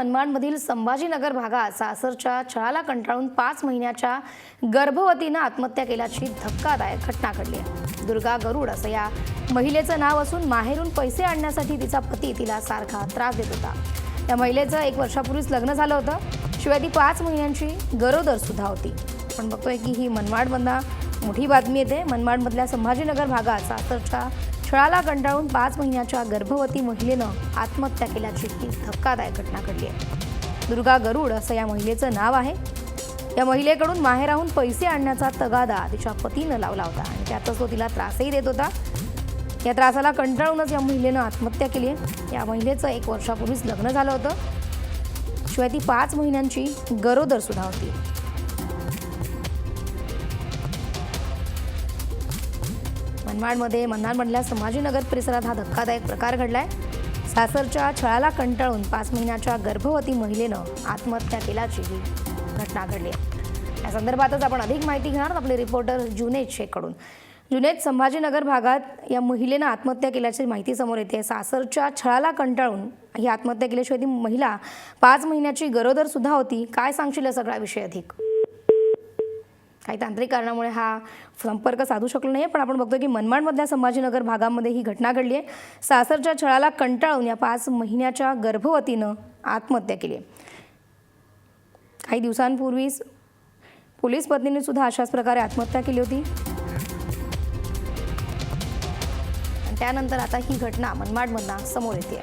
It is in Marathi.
मनमाडमधील संभाजीनगर भागात सासरच्या छळाला कंटाळून पाच महिन्याच्या गर्भवतीनं आत्महत्या केल्याची धक्कादायक घटना घडली आहे. दुर्गा गरुड असं या महिलेचं नाव असून माहेरून पैसे आणण्यासाठी तिचा पती तिला सारखा त्रास देत होता. या महिलेचं एक वर्षापूर्वीच लग्न झालं होतं. शिवाय ती पाच महिन्यांची गरोदर सुद्धा होती. आपण बघतोय की ही मनमाडमधला मोठी बातमी येते. मनमाडमधल्या संभाजीनगर भागात सासरच्या छळाला कंटाळून पाच महिन्याच्या गर्भवती महिलेनं आत्महत्या केल्याची ही धक्कादायक घटना घडली आहे. दुर्गा गरुड असं या महिलेचं नाव आहे. या महिलेकडून माहेराहून पैसे आणण्याचा तगादा तिच्या पतीनं लावला होता आणि त्यातच तो तिला त्रासही देत होता. या त्रासाला कंटाळूनच या महिलेनं आत्महत्या केली आहे. या महिलेचं एक वर्षापूर्वीच लग्न झालं होतं. शिवाय ती पाच महिन्यांची गरोदर सुद्धा होती. मनमाडमध्ये मनमाडमधल्या संभाजीनगर परिसरात हा धक्कादायक प्रकार घडलाय. सासरच्या छळाला कंटाळून पाच महिन्याच्या गर्भवती महिलेनं आत्महत्या केल्याची ही घटना घडली आहे. या संदर्भातच आपण अधिक माहिती घेणार आपले रिपोर्टर जुनेद शेखकडून. जुनेद संभाजीनगर भागात या महिलेनं आत्महत्या केल्याची माहिती समोर येते. सासरच्या छळाला कंटाळून ही आत्महत्या केल्याशिवाय ती महिला पाच महिन्याची गरोदर सुद्धा होती. काय सांगशील या सगळा विषय अधिक? काही तांत्रिक कारणामुळे हा संपर्क साधू शकलो नाही पण आपण बघतो की मनमाडमधल्या संभाजीनगर भागामध्ये ही घटना घडली आहे. सासरच्या छळाला कंटाळून या पाच महिन्याच्या गर्भवतीनं आत्महत्या केली आहे. काही दिवसांपूर्वीच पोलीस पत्नीने सुद्धा अशाच प्रकारे आत्महत्या केली होती. त्यानंतर आता ही घटना मनमाडमधना समोर येते.